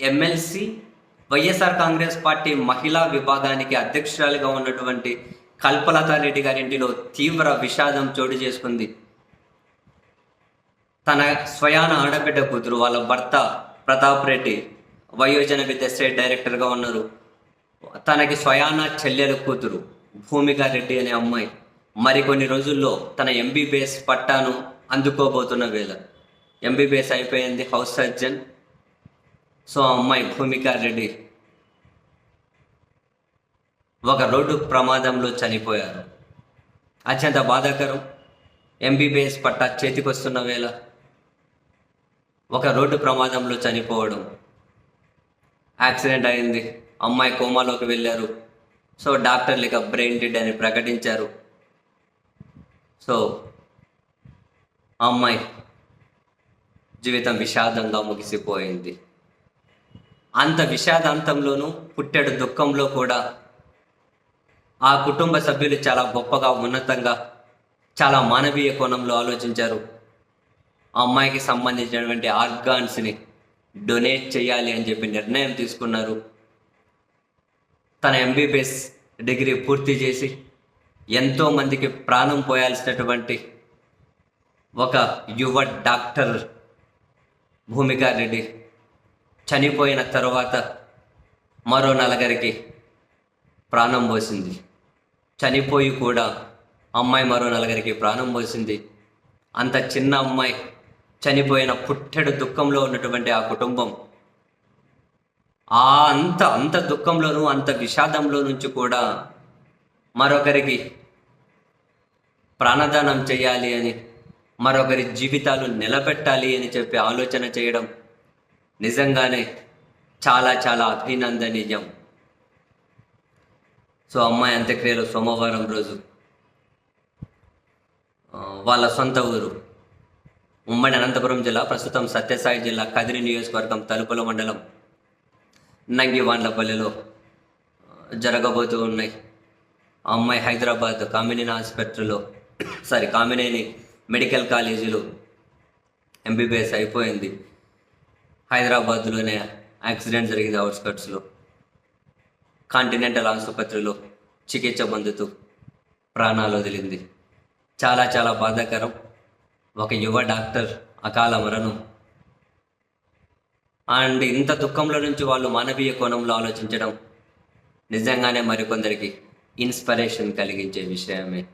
MLC YSR Congress party మహిళా విభాగానికి అధ్యక్షురాలిగా ఉన్నటువంటి కల్పలతారెడ్డి గారింటిలో తీవ్ర విషాదం చోటు చేసుకుంది. తన స్వయాన ఆడబిడ్డ కూతురు వాళ్ళ భర్త ప్రతాప్ రెడ్డి వయోజన విద్య స్టేట్ డైరెక్టర్గా ఉన్నారు. తనకి స్వయాన చెల్లెల కూతురు భూమిక రెడ్డి అనే అమ్మాయి. మరికొన్ని రోజుల్లో తన ఎంబీబీఎస్ పట్టాను అందుకోబోతున్న వేళ. ఎంబీబీఎస్ అయిపోయింది హౌస్ సర్జన్. సో అమ్మాయి భూమికా రెడ్డి ఒక రోడ్డు ప్రమాదంలో చనిపోయారు. అత్యంత బాధాకరం. ఎంబీబీఎస్ పట్టా చేతికొస్తున్న వేళ ఒక రోడ్డు ప్రమాదంలో చనిపోవడం. యాక్సిడెంట్ అయింది. అమ్మాయి కోమాలోకి వెళ్ళారు. సో డాక్టర్లు ఇక బ్రెయిన్ డెడ్ అని ప్రకటించారు. సో అమ్మాయి జీవితం విషాదంగా ముగిసిపోయింది. అంత విషాదాంతంలోనూ పుట్టెడు దుఃఖంలో కూడా. ఆ కుటుంబ సభ్యులు చాలా గొప్పగా ఉన్నతంగా చాలా మానవీయ కోణంలో ఆలోచించారు. ఆ అమ్మాయికి సంబంధించినటువంటి ఆర్గాన్స్ని డొనేట్ చేయాలి అని చెప్పి నిర్ణయం తీసుకున్నారు. తన ఎంబీబీఎస్ డిగ్రీ పూర్తి చేసి ఎంతో మందికి ప్రాణం పోయాల్సినటువంటి ఒక యువ డాక్టర్ భూమికా రెడ్డి చనిపోయిన తర్వాత మరో నలుగురికి ప్రాణం పోసింది. చనిపోయి కూడా అమ్మాయి మరో నలుగురికి ప్రాణం పోసింది. అంత చిన్న అమ్మాయి చనిపోయిన పుట్టెడు దుఃఖంలో ఉన్నటువంటి ఆ కుటుంబం ఆ అంత అంత దుఃఖంలోనూ అంత విషాదంలో నుంచి కూడా మరొకరికి ప్రాణదానం చేయాలి అని మరొకరి జీవితాలు నిలబెట్టాలి అని చెప్పి ఆలోచన చేయడం నిజంగానే చాలా చాలా అభినందనీయం. సో అమ్మాయి అంత్యక్రియలు సోమవారం రోజు వాళ్ళ సొంత ఊరు ఉమ్మడి అనంతపురం జిల్లా ప్రస్తుతం సత్యసాయి జిల్లా కదిరి నియోజకవర్గం తలుపుల మండలం నంగివాండ్లపల్లిలో జరగబోతూ ఉన్నాయి. ఆ అమ్మాయి హైదరాబాద్ కామినేని ఆసుపత్రిలో సారీ కామినేని మెడికల్ కాలేజీలో ఎంబీబీఎస్ అయిపోయింది. హైదరాబాద్లోనే యాక్సిడెంట్ జరిగింది అవుట్స్కట్స్లో. కాంటినెంటల్ ఆసుపత్రిలో చికిత్స పొందుతూ ప్రాణాలు వదిలింది. చాలా చాలా బాధాకరం. ఒక యువ డాక్టర్ అకాల మరణం. అండ్ ఇంత దుఃఖంలో నుంచి వాళ్ళు మానవీయ కోణంలో ఆలోచించడం నిజంగానే మరికొందరికి ఇన్స్పిరేషన్ కలిగించే విషయమే.